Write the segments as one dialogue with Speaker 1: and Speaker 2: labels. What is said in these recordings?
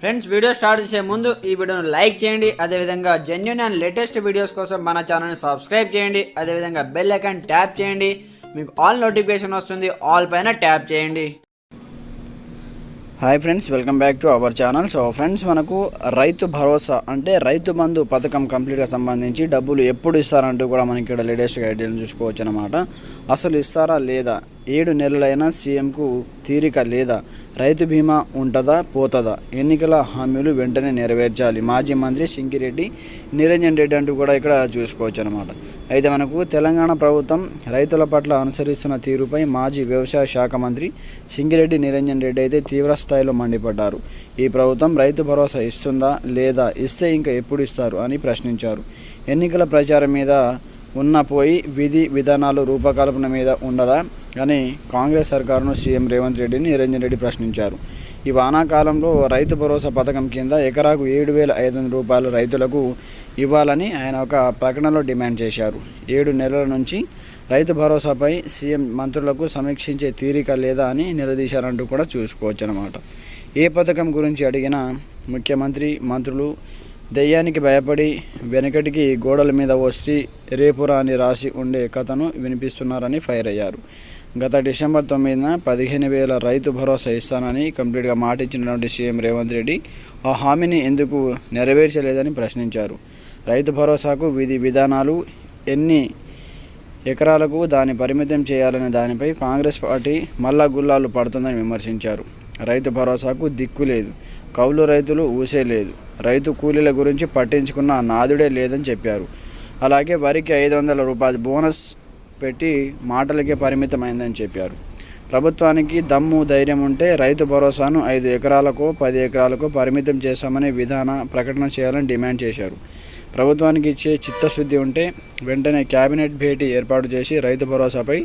Speaker 1: Friends video start చేసే ముందు ఈ వీడియోను లైక్ చేయండి. అదేవిధంగా జెన్యున్ అండ్ లేటెస్ట్ వీడియోస్ కోసం మన ఛానల్ని సబ్స్క్రైబ్ చేయండి. అదేవిధంగా బెల్ ఐకాన్ ట్యాప్ చేయండి. మీకు ఆల్ నోటిఫికేషన్ వస్తుంది. ఆల్ పైన ట్యాప్ చేయండి.
Speaker 2: Hi friends welcome back to our channel so friends మనకు రైతు భరోసా అంటే రైతు బంధు పథకం కంప్లీట్గా సంబంధించి డబ్బులు ఎప్పుడు ఇస్తారంటూ కూడా మనకి ఇక్కడ లేటెస్ట్ ఐడియాలు చూసుకోవచ్చు అనమాట అసలు ఇస్తారా లేదా ఏడు నెలలైనా సీఎంకు తీరిక లేదా రైతు బీమా ఉంటుందా పోతుందా? ఎన్నికల హామీలు వెంటనే నెరవేర్చాలి. మాజీ మంత్రి సింగిరెడ్డి నిరంజన్ రెడ్డి అంటూ కూడా ఇక్కడ చూసుకోవచ్చు అనమాట అయితే మనకు తెలంగాణ ప్రభుత్వం రైతుల పట్ల అనుసరిస్తున్న తీరుపై మాజీ వ్యవసాయ శాఖ మంత్రి సింగిరెడ్డి నిరంజన్ రెడ్డి అయితే తీవ్ర స్థాయిలో మండిపడ్డారు. ఈ ప్రభుత్వం రైతు భరోసా ఇస్తుందా లేదా ఇస్తే ఇంకా ఎప్పుడు ఇస్తారు అని ప్రశ్నించారు. ఎన్నికల ప్రచారం మీద ఉన్న పోయి విధి విధానాలు రూపకల్పన మీద ఉండదా? అని కాంగ్రెస్ సర్కారును సీఎం రేవంత్ రెడ్డిని నిరంజన్ రెడ్డి ప్రశ్నించారు. ఈ వానాకాలంలో రైతు భరోసా పథకం కింద ఎకరాకు ఏడు వేల ఐదు వందల రూపాయలు రైతులకు ఇవ్వాలని ఆయన ఒక ప్రకటనలో డిమాండ్ చేశారు. ఏడు నెలల నుంచి రైతు భరోసాపై సీఎం మంత్రులకు సమీక్షించే తీరిక లేదా అని నిలదీశారంటూ కూడా చూసుకోవచ్చు అనమాట ఏ పథకం గురించి అడిగినా ముఖ్యమంత్రి మంత్రులు దెయ్యానికి భయపడి వెనకటికి గోడల మీద వచ్చి రేపురా అని రాసి ఉండే కథను వినిపిస్తున్నారని ఫైర్ అయ్యారు. గత డిసెంబర్ తొమ్మిదిన పదిహేను వేల రైతు భరోసా ఇస్తానని కంప్లీట్గా మాట ఇచ్చినటువంటి సీఎం రేవంత్ రెడ్డి ఆ హామీని ఎందుకు నెరవేర్చలేదని ప్రశ్నించారు. రైతు భరోసాకు విధి విధానాలు ఎన్ని ఎకరాలకు దాన్ని పరిమితం చేయాలనే దానిపై కాంగ్రెస్ పార్టీ మల్లా గుల్లాలు పడుతుందని విమర్శించారు. రైతు భరోసాకు దిక్కు లేదు కౌలు రైతులు ఊసే లేదు రైతు కూలీల గురించి పట్టించుకున్న నాదుడే లేదని చెప్పారు. అలాగే వరికి ఐదు వందల రూపాయలు బోనస్ పెట్టి మాటలకే పరిమితమైందని చెప్పారు. ప్రభుత్వానికి దమ్ము ధైర్యం ఉంటే రైతు భరోసాను ఐదు ఎకరాలకు పది ఎకరాలకు పరిమితం చేశామని విధాన ప్రకటన చేయాలని డిమాండ్ చేశారు. ప్రభుత్వానికి ఇచ్చే చిత్తశుద్ధి ఉంటే వెంటనే కేబినెట్ భేటీ ఏర్పాటు చేసి రైతు భరోసాపై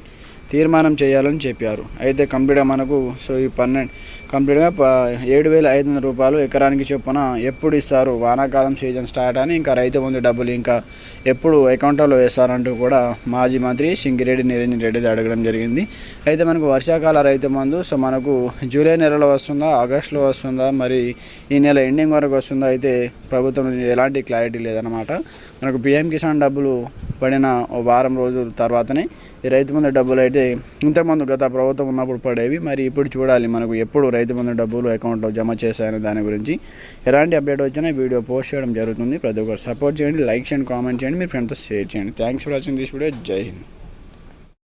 Speaker 2: తీర్మానం చేయాలని చెప్పారు. అయితే కంప్లీట్గా మనకు సో ఈ పన్నెండు కంప్లీట్గా ఏడు వేల ఐదు వందల రూపాయలు ఎకరానికి చొప్పున ఎప్పుడు ఇస్తారు? వానాకాలం సీజన్ స్టార్ట్ అని ఇంకా రైతు ముందు డబ్బులు ఇంకా ఎప్పుడు అకౌంట్లో వేస్తారంటూ కూడా మాజీ మంత్రి సింగిరెడ్డి నిరంజన్ రెడ్డి అడగడం జరిగింది. అయితే మనకు వర్షాకాల రైతు మందు సో మనకు జూలై నెలలో వస్తుందా ఆగస్టులో వస్తుందా మరి ఈ నెల ఎండింగ్ వరకు వస్తుందా అయితే ప్రభుత్వం ఎలాంటి క్లారిటీ లేదనమాట మనకు పిఎం కిసాన్ డబ్బులు పడిన ఓ వారం రోజుల తర్వాతనే ఈ రైతు బంధు డబ్బులు అయితే ఇంతకుముందు గత ప్రభుత్వం ఉన్నప్పుడు పడేవి. మరి ఇప్పుడు చూడాలి మనకు ఎప్పుడు రైతు మందు డబ్బులు అకౌంట్లో జమ చేశాయనే దాని గురించి ఎలాంటి అప్డేట్ వచ్చినా వీడియో పోస్ట్ చేయడం జరుగుతుంది. ప్రతి ఒక్కరు సపోర్ట్ చేయండి లైక్ చేయండి కామెంట్ చేయండి మీ ఫ్రెండ్తో షేర్ చేయండి. Thanks for watching this video. Jai Hind.